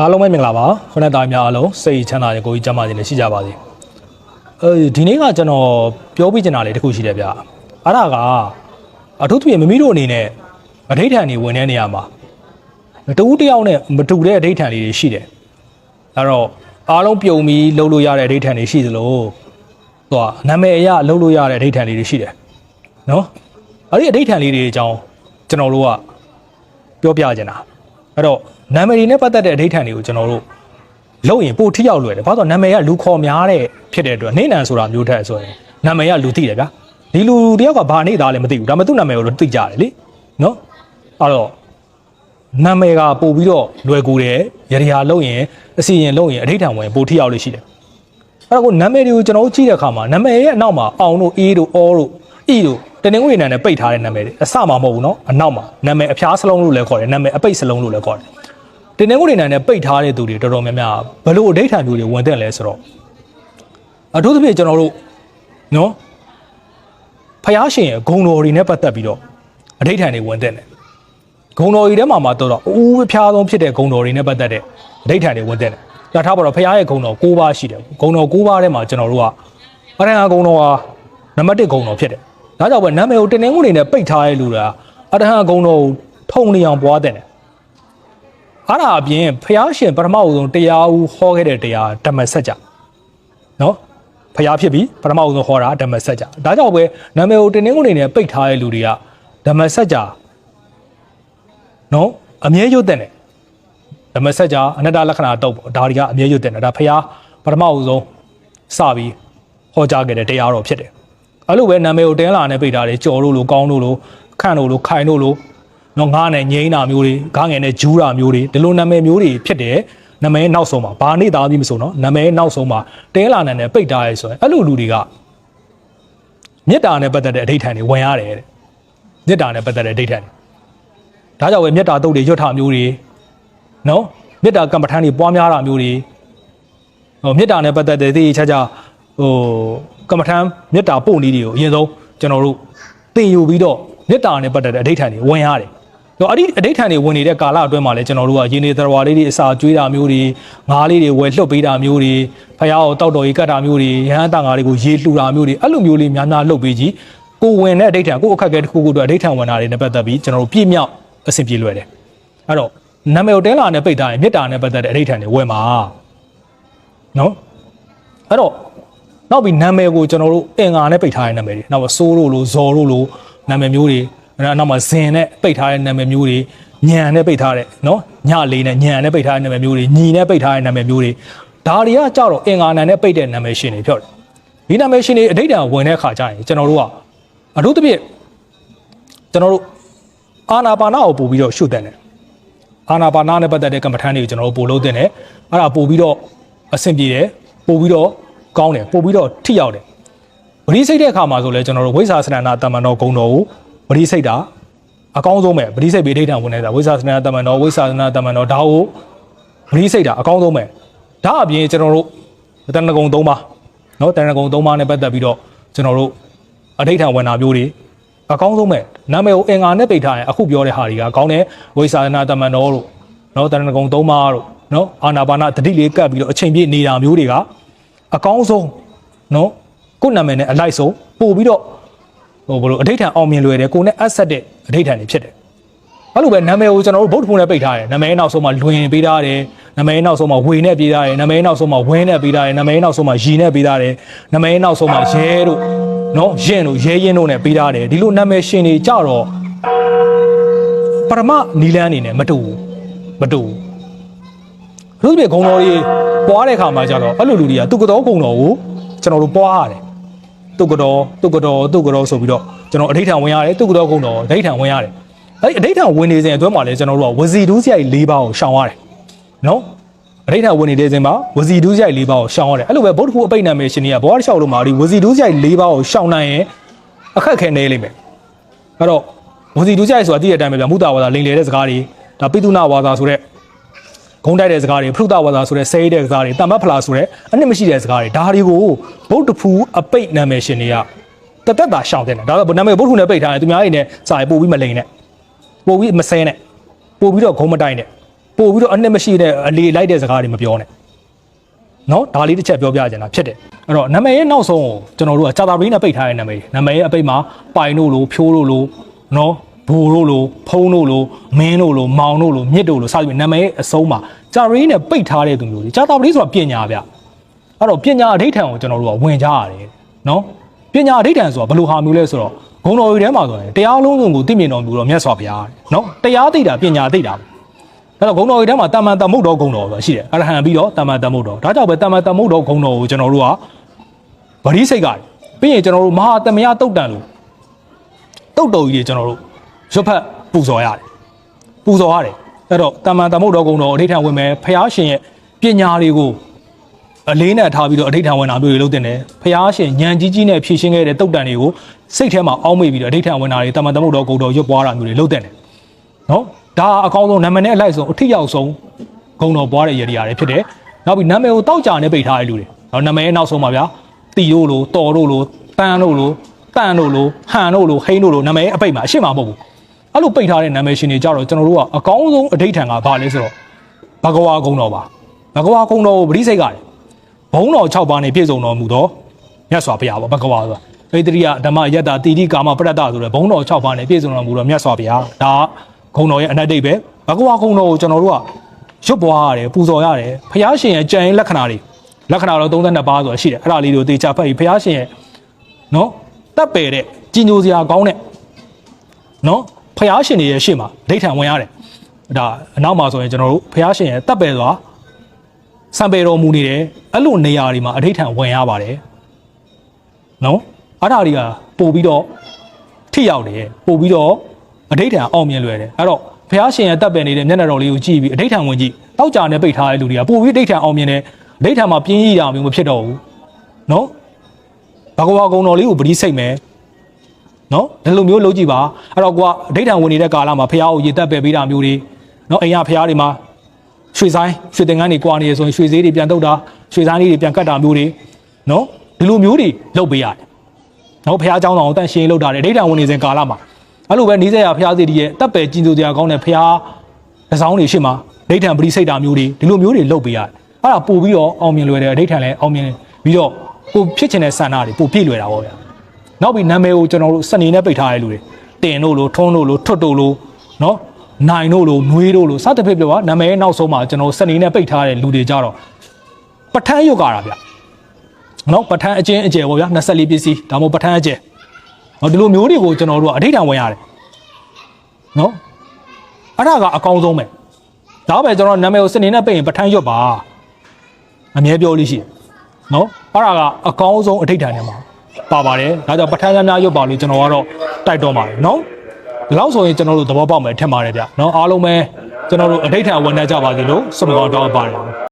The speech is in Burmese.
အားလုံးပဲမင်္ဂလာပါခုနကသားများအားလုံးစိတ်ချမ်းသာကြကိုကြီးကျမ်းမာခြင်းနဲ့ရှိကြပါစေအဲဒီနေ့ကကျွန်တော်ပြောပြချင်တာလေးတစ်ခုရှိတယ်ဗျအဲ့ဒါကအထူးသဖြင့်မမီးတို့အနေနဲ့အဋိဋ္ဌာန်တွေဝင်တဲ့နေရာမှာတဦးတစ်ယောက်နဲ့မတူတဲ့အဋိဋ္ဌာန်လေးတွေရှိတယ်အဲ့တော့အားလုံးပြုံပြီးလှုပ်လို့ရတဲ့အဋိဋ္ဌာန်တွေရှိသလိုသူကနာမည်အရလှုပ်လို့ရတဲ့အဋိဋ္ဌာန်လေးတွေရှိတယ်နော်အဲ့ဒီအဋိဋ္ဌာန်လေးတွေအကြောင်းကျွန်တော်တို့ကပြောပြချင်တာ အဲ့တော့နာမည်တွေနဲ့ပတ်သက်တဲ့အဋိဋ္ဌာန်တွေကိုကျွန်တော်တို့လို့ရင်ပိုထိရောက်လွယ်တယ်ဘာလို့လဲနာမည်ကလူခေါ်များတဲ့ဖြစ်တဲ့အတွက်နေနံဆိုတာမျိုးထက်ဆိုရင်နာမည်ကလူသိတယ်ဗျာဒီလူတယောက်ကဘာနေသားလဲမသိဘူးဒါပေမဲ့သူ့နာမည်ကိုတော့သိကြတယ်လေနော်အဲ့တော့နာမည်ကပို့ပြီးတော့လွယ်ကူတယ်ရရလို့ရင်အစီရင်လို့ရင်အဋိဌံဝင်ပိုထိရောက်လို့ရှိတယ်အဲ့တော့ကိုနာမည်တွေကိုကျွန်တော်တို့ကြည့်တဲ့အခါမှာနာမည်ရဲ့အနောက်မှာအောင်တို့အေးတို့အောတို့အီတို့ တနင်္ဂနွေနံနဲ့ပိတ်ထားတဲ့နာမည်တွေအစမှာမဟုတ်ဘူးနော်အနောက်မှာနာမည်အဖျားစလုံးလို့လည်းခေါ်တယ်နာမည်အပိတ်စလုံးလို့လည်းခေါ်တယ်တင်းနှင်းကိုတွေနိုင်နဲ့ပိတ်ထားတဲ့သူတွေတော်တော်များများဘလို့အဋိဋ္ဌာန်မျိုးတွေဝင်တဲ့လဲဆိုတော့အထူးသဖြင့်ကျွန်တော်တို့နော်ဖယားရှင်ရဲ့ဂုံတော်တွေနဲ့ပတ်သက်ပြီးတော့အဋိဋ္ဌာန်တွေဝင်တဲ့တယ်ဂုံတော်တွေထဲမှာမှတော့အဦးအဖျားဆုံးဖြစ်တဲ့ဂုံတော်တွေနဲ့ပတ်သက်တဲ့အဋိဋ္ဌာန်တွေဝင်တဲ့တယ်ဒါထားပါတော့ဖယားရဲ့ဂုံတော်၉ပါးရှိတယ်ဂုံတော်၉ပါးထဲမှာကျွန်တော်တို့ကအရဟံဂုံတော်ဟာနံပါတ်1ဂုံတော်ဖြစ်တယ် ဒါကြောင့်ပဲနာမည်ကိုတင်းနှင်းကိုတွေနဲ့ပိတ်ထားတဲ့လူတွေကအရဟံဂုံတော်ကိုထုံနေအောင်ပွားတဲ့တယ်အဲ့ဒါအပြင်ဖျားရှင်ပထမဦးဆုံးတရားဦးဟောခဲ့တဲ့တရားဓမ္မစကြာနော်ဖျားဖြစ်ပြီးပထမဦးဆုံးဟောတာဓမ္မစကြာဒါကြောင့်ပဲနာမည်ကိုတင်းနှင်းကုန်နေနဲ့ပိတ်ထားတဲ့လူတွေကဓမ္မစကြာနော်အမြဲရွတ်တဲ့နဲ့ဓမ္မစကြာအနတ္တလက္ခဏာတုတ်ပေါ့ဒါတွေကအမြဲရွတ်တဲ့နဲ့ဒါဖျားပထမဦးဆုံးစပြီးဟောကြားခဲ့တဲ့တရားတော်ဖြစ်တယ် အဲ့လိုပဲနာမည်ကိုတင်းလာနဲ့ပိတ်ထားတယ်ကြော်လို့လို့ကောင်းလို့လို့ခန့်လို့လို့ခိုင်လို့လို့နော်ငားနဲ့ငိမ့်တာမျိုးတွေဂါငယ်နဲ့ဂျူးတာမျိုးတွေဒီလိုနာမည်မျိုးတွေဖြစ်တယ်နာမည်နောက်ဆုံးမှာဘာနေသားပြီးမဆိုနော်နာမည်နောက်ဆုံးမှာတဲလာနန်နဲ့ပိတ်ထားရဲဆိုရင်အဲ့လိုလူတွေကမေတ္တာနဲ့ပတ်သက်တဲ့အဋိဋ္ဌာန်တွေဝင်ရတယ်တဲ့မေတ္တာနဲ့ပတ်သက်တဲ့အဋိဋ္ဌာန်တွေဒါကြောင့်ပဲမေတ္တာတုတ်တွေရွတ်ထားမျိုးတွေနော်မေတ္တာကမ္မထမ်းတွေပွားများတာမျိုးတွေဟိုမေတ္တာနဲ့ပတ်သက်တဲ့သိချာချာဟို ကမ္မထမ်းမေတ္တာပို့နည်းတွေကိုအရင်ဆုံးကျွန်တော်တို့သင်ယူပြီးတော့မေတ္တာနဲ့ပတ်သက်တဲ့အဋိဋ္ဌာန်တွေဝင်ရတယ်တော့အဲ့ဒီအဋိဋ္ဌာန်တွေဝင်နေတဲ့ကာလအတွင်းမှာလည်းကျွန်တော်တို့ကရင်းနေသရဝါလေးတွေအစာကျွေးတာမျိုးတွေငါးလေးတွေဝယ်လှုပ်ပေးတာမျိုးတွေဖယားကိုတောက်တော်ကြီးကတ်တာမျိုးတွေရဟန်းတန်ဃာတွေကိုရေလှူတာမျိုးတွေအဲ့လိုမျိုးလေးများများလှုပ်ပေးကြီးကိုဝင်တဲ့အဋိဋ္ဌာန်ကိုအခက်အခဲတစ်ခုခုအတွက်အဋိဋ္ဌာန်ဝင်တာတွေနဲ့ပတ်သက်ပြီးကျွန်တော်တို့ပြည့်မြောက်အဆင်ပြေလွယ်တယ်အဲ့တော့နာမည်ကိုတဲလာနဲ့ပိတ်ထားရင်မေတ္တာနဲ့ပတ်သက်တဲ့အဋိဋ္ဌာန်တွေဝင်ပါနော်အဲ့တော့ နောက်ပြီးနာမည်ကိုကျွန်တော်တို့အင်္ဂါနဲ့ပိတ်ထားတဲ့နာမည်တွေနောက်ပြီးစိုးလို့လို့ဇော်လို့လို့နာမည်မျိုးတွေအဲ့နောက်မှာဇင်နဲ့ပိတ်ထားတဲ့နာမည်မျိုးတွေညံနဲ့ပိတ်ထားတဲ့နော်ညလေးနဲ့ညံနဲ့ပိတ်ထားတဲ့နာမည်မျိုးတွေညီနဲ့ပိတ်ထားတဲ့နာမည်မျိုးတွေဒါတွေကကြတော့အင်္ဂါနာနဲ့ပိတ်တဲ့နာမည်ရှင်တွေပြောတယ်ဒီနာမည်ရှင်တွေအဋိဋ္ဌာန်ဝင်တဲ့အခါကျရင်ကျွန်တော်တို့ကအထူးသဖြင့်ကျွန်တော်တို့အာနာပါနာကိုပို့ပြီးတော့ရှုတ်တဲ့တယ်အာနာပါနာနဲ့ပတ်သက်တဲ့ကမ္မထမ်းတွေကိုကျွန်တော်တို့ပို့လို့တဲ့တယ်အဲ့ဒါပို့ပြီးတော့အဆင်ပြေတယ်ပို့ပြီးတော့ ကောင်းတယ်ပို့ပြီးတော့ထိရောက်တယ် ပရိစိတ်တဲ့အခါမှာဆိုလဲကျွန်တော်တို့ဝိဇာစနနာတမန်တော်ဂုံတော်ကိုပရိစိတ်တာအကောင်းဆုံးပဲပရိစိတ်ဘေဒိဋ္ဌံဝင်နေတာဝိဇာစနနာတမန်တော်ဝိဇာစနနာတမန်တော်ဒါကိုပရိစိတ်တာအကောင်းဆုံးပဲဒါအပြင်ကျွန်တော်တို့တဏ္ဍကုံ၃ပါးเนาะတဏ္ဍကုံ၃ပါးနဲ့ပတ်သက်ပြီးတော့ကျွန်တော်တို့အဋိဋ္ဌံဝင်တာမျိုးတွေအကောင်းဆုံးပဲနာမည်ကိုအင်္ဂါနဲ့ပိတ်ထားရင်အခုပြောတဲ့ဟာတွေကအကောင်းတယ်ဝိဇာစနနာတမန်တော်လို့เนาะတဏ္ဍကုံ၃ပါးလို့เนาะအာနာပါနတတိလေးကပ်ပြီးတော့အချိန်ပြည့်နေတာမျိုးတွေက အကောင်းဆုံးနော်ကိုနာမည်နဲ့အလိုက်ဆုံးပို့ပြီးတော့ဟိုဘလို့အဋိဌာန်အောင်မြင်လွယ်တယ်ကိုနဲ့အဆက်တဲ့အဋိဌာန်တွေဖြစ်တယ်အဲ့လိုပဲနာမည်ကိုကျွန်တော်တို့ဗုဒ္ဓဘုံနဲ့ပိတ်ထားတယ်နာမည်နောက်ဆုံးမှာလွင်ပေးထားတယ်နာမည်နောက်ဆုံးမှာဝေနဲ့ပေးထားတယ်နာမည်နောက်ဆုံးမှာဝင်းနဲ့ပေးထားတယ်နာမည်နောက်ဆုံးမှာရီနဲ့ပေးထားတယ်နာမည်နောက်ဆုံးမှာရဲတို့နော်ယင်တို့ရဲရင်တို့နဲ့ပေးထားတယ်ဒီလိုနာမည်ရှင်တွေကြတော့ပရမနီလန်းအနေနဲ့မတူဘူးမတူဘူးလူတွေဂုံတော်ကြီး ပွားတဲ့ခါမှာကြတော့အဲ့လိုလူတွေကသူကတော့ဂုံတော်ကိုကျွန်တော်တို့ပွားရတယ်တုတ်ကတော်တုတ်ကတော်တုတ်ကတော်ဆိုပြီးတော့ကျွန်တော်အဋိဌံဝင်ရတယ်တုတ်ကတော်ကုန်းတော်အဋိဌံဝင်ရတယ်အဲ့ဒီအဋိဌံဝင်နေစဉ်အတွင်းမှာလည်းကျွန်တော်တို့ကဝစီဒူးစရိုက်၄ပါးကိုရှောင်ရတယ်နော်အဋိဌံဝင်နေတဲ့စဉ်မှာဝစီဒူးစရိုက်၄ပါးကိုရှောင်ရတယ်အဲ့လိုပဲဗုဒ္ဓဘုအပိတ်နာမည်ရှင်တွေကဘောရလျှောက်လို့မှာဒီဝစီဒူးစရိုက်၄ပါးကိုရှောင်နိုင်ရင်အခက်ခဲနေလိမ့်မယ်အဲ့တော့ဝစီဒူးစရိုက်ဆိုတာသိတဲ့အတိုင်းပဲဗျမုတာဝါဒလိန်လေတဲ့စကားတွေဒါပိတုနာဝါဒဆိုတဲ့ ဂုံးတိုက်တဲ့စကားတွေဖရုဒဝါဒဆိုတဲ့ဆဲရတဲ့စကားတွေတမ္မဖလာဆိုတဲ့အနှစ်မရှိတဲ့စကားတွေဒါတွေကိုဗုဒ္ဓဖူအပိတ်နာမည်ရှင်တွေကတသက်တာရှောင်တဲ့တယ်ဒါဆိုနာမည်ဗုဒ္ဓဖူနဲ့ပိတ်ထားတယ်သူများတွေနဲ့စာရေးပို့ပြီးမလိန်နဲ့ပို့ပြီးမဆဲနဲ့ပို့ပြီးတော့ဂုံးမတိုက်နဲ့ပို့ပြီးတော့အနှစ်မရှိတဲ့အလေလိုက်တဲ့စကားတွေမပြောနဲ့နော်ဒါလေးတစ်ချက်ပြောပြချင်တာဖြစ်တယ်အဲ့တော့နာမည်ရဲ့နောက်ဆုံးကိုကျွန်တော်တို့ကကြာတာပရင်းနဲ့ပိတ်ထားတဲ့နာမည်နာမည်ရဲ့အပိတ်မှာပိုင်တို့လိုဖြိုးတို့လိုနော် ဘူတို့လိုဖုံးတို့လိုမင်းတို့လိုမောင်တို့လိုမြစ်တို့လိုစသဖြင့်နာမည်ရဲ့အဆုံးမှာကြာတာပရင်းနဲ့ပိတ်ထားတဲ့သူမျိုးတွေကြာတာပရင်းဆိုတာပညာဗျအဲ့တော့ပညာအဋိဌံကိုကျွန်တော်တို့ကဝင်ကြရတယ်နော်ပညာအဋိဌံဆိုတာဘယ်လိုဟာမျိုးလဲဆိုတော့ဂုံတော်ရီထဲမှာဆိုရင်တရားလုံးစုံကိုသိမြင်တော်မူတော့မြတ်စွာဘုရားတဲ့နော်တရားသိတာပညာသိတာအဲ့တော့ဂုံတော်တွေထဲမှာတာမန်တမုတ်တော်ဂုံတော်ဆိုတာရှိတယ်အရဟံပြီးတော့တာမန်တမုတ်တော်ဒါကြောင့်ပဲတာမန်တမုတ်တော်ဂုံတော်ကိုကျွန်တော်တို့ကဗတိစိတ်ကတယ်ပြီးရင်ကျွန်တော်တို့မဟာတမယတုတ်တန်လို့တုတ်တော်ကြီးတွေကျွန်တော်တို့ ရွတ်ဖက်ပူဇော်ရတယ်ပူဇော်ရတယ်အဲ့တော့တာမန်တမုတ်တော်ဂုံတော်အဋိဌံဝင်မယ်ဖះရှင်ရဲ့ပညာတွေကိုအလေးနဲ့ထားပြီးတော့အဋိဌံဝင်တာမျိုးတွေလုပ်တင်တယ်ဖះရှင်ဉာဏ်ကြီးကြီးနဲ့ဖြည့်ရှင်းခဲ့တဲ့တုတ်တန်တွေကိုစိတ်ထဲမှာအောက်မေ့ပြီးတော့အဋိဌံဝင်တာတွေတာမန်တမုတ်တော်ဂုံတော်ရွတ်ပွားတာမျိုးတွေလုပ်တင်တယ်နော်ဒါအကောင်းဆုံးနာမည်နဲ့အလိုက်ဆုံးအထိရောက်ဆုံးဂုံတော်ပွားတဲ့ရည်ရည်ရတယ်ဖြစ်တယ်နောက်ပြီးနာမည်ကိုတောက်ကြနဲ့ပိတ်ထားတဲ့လူတွေနော်နာမည်ရဲ့နောက်ဆုံးပါဗျာတီတို့လိုတော်တို့လိုပန်းတို့လိုတန်တို့လိုဟန်တို့လိုဟိန်းတို့လိုနာမည်ရဲ့အပိတ်မှာအရှိမမဟုတ်ဘူး အဲ့လိုပိတ်ထားတဲ့နာမည်ရှင်တွေကြတော့ကျွန်တော်တို့ကအကောင်းဆုံးအဋိဌံကဘာလဲဆိုတော့ဘဂဝါဂုံတော်ပါဘဂဝါဂုံတော်ကိုပရိစိတ်ကတယ်ဘုံတော်6ပါးနဲ့ပြည့်စုံတော်မူသောမြတ်စွာဘုရားပေါ့ဘဂဝါဆိုတာဣတရိယဓမ္မယတ္တာတိတိကာမပရတ္တဆိုတဲ့ဘုံတော်6ပါးနဲ့ပြည့်စုံတော်မူသောမြတ်စွာဘုရားဒါကဂုံတော်ရဲ့အနက်တိတ်ပဲဘဂဝါဂုံတော်ကိုကျွန်တော်တို့ကရွတ်ပွားရတယ်ပူဇော်ရတယ်ဖះရှင်ရဲ့ကြံရင်လက္ခဏာတွေလက္ခဏာတော့32ပါးဆိုတာရှိတယ်အဲ့ဒါလေးတွေကိုတေချာဖတ်ပြီးဖះရှင်ရဲ့နော်တပ်ပယ်တဲ့ကြီးညိုစရာကောင်းတဲ့နော် ဖះရှင်တွေရဲ့ရှေ့မှာဒိဋ္ဌံဝင်ရတယ်ဒါအနောက်မှာဆိုရင်ကျွန်တော်တို့ဖះရှင်ရဲ့တပ်ပယ်ဆိုတာစံပယ်တော်မူနေတယ်အဲ့လိုနေရာတွေမှာအဋိဌံဝင်ရပါတယ်နော်အဲ့ဒါတွေကပို့ပြီးတော့ထိရောက်တယ်ပို့ပြီးတော့အဋိဌံအောင်မြင်လွယ်တယ်အဲ့တော့ဘုရားရှင်ရဲ့တပ်ပယ်နေတဲ့မျက်နှာတော်လေးကိုကြည့်ပြီးအဋိဌံဝင်ကြည့်တောက်ကြနဲ့ပိတ်ထားတဲ့လူတွေကပို့ပြီးအဋိဌံအောင်မြင်တယ်အဋိဌံမှာပြင်းရည်တာမျိုးမဖြစ်တော့ဘူးနော်ဘဂဝါကုံတော်လေးကိုပတိစိတ်မယ် နော်ဒီလိုမျိုးလုပ်ကြည့်ပါအဲ့တော့ကွာအဋိဌံဝင်နေတဲ့ကာလမှာဘုရားကိုရေတပ်ပယ်ပေးတာမျိုးတွေနော်အိမ်ရဘုရားတွေမှာရွှေဆိုင်ရွှေသင်္ကန်းတွေကွာနေရဆိုရင်ရွှေဈေးတွေပြန်တုတ်တာရွှေဆိုင်လေးတွေပြန်ကတ်တာမျိုးတွေနော်ဒီလိုမျိုးတွေလုပ်ပေးရတယ်နော်ဘုရားเจ้าတော်ကိုတန့်ရှင်းလုပ်တာလေအဋိဌံဝင်နေစဉ်ကာလမှာ အဲ့လိုပဲနီးစက်ရဖျားစီတီရဲ့တပ်ပယ်ကျင်သူတရားကောင်းတဲ့ဖျားတစ်စောင်းတွေရှိမှဒိဋ္ဌံပရိစိတ်တာမျိုးတွေဒီလိုမျိုးတွေလုပ်ပေးရတယ်အဲ့ဒါပို့ပြီးတော့အောင်မြင်လွယ်တယ်ဒိဋ္ဌံလည်းအောင်မြင်ပြီးတော့ကိုဖြစ်ချင်တဲ့ဆန္ဒတွေပို့ပြည့်လွယ်တာပေါ့ဗျာ နောက်ပြီးနာမည်ကိုကျွန်တော်တို့စနေနဲ့ပိတ်ထားတဲ့လူတွေတင်တို့လိုထွန်းတို့လိုထွတ်တို့လိုနော်နိုင်တို့လိုနွေးတို့လိုစသဖြင့်ပြောပါနာမည်ရဲ့နောက်ဆုံးမှာကျွန်တော်စနေနဲ့ပိတ်ထားတဲ့လူတွေကြတော့ပဋ္ဌာန်းရုပ်ကာတာဗျနော်ပဋ္ဌာန်းအချင်းအကျယ်ပေါ့ဗျာ24ပစ္စည်းဒါမှမဟုတ်ပဋ္ဌာန်းအကျယ်နော်ဒီလိုမျိုးတွေကိုကျွန်တော်တို့ကအဋိဌံဝင်ရတယ်နော်အဲ့ဒါကအကောင်းဆုံးပဲဒါပဲကျွန်တော်နာမည်ကိုစနေနဲ့ပိတ်ရင်ပဋ္ဌာန်းရွတ်ပါအမြဲပြောလို့ရှိတယ်နော်အဲ့ဒါကအကောင်းဆုံးအဋိဌာန်ထဲမှာ ပါပါတယ်ဒါကြောင့်ပဋ္ဌာန်းများများရွတ်ပါလို့ကျွန်တော်ကတော့တိုက်တော့ပါတယ်နော်ဒီလောက်ဆိုရင်ကျွန်တော်တို့သဘောပေါက်မယ်ထင်ပါတယ်ဗျနော်အားလုံးပဲကျွန်တော်တို့အဋိဌာန်ဝန်ထမ်းကြပါစေလို့ဆုမကောင်းတောင်းပါတယ်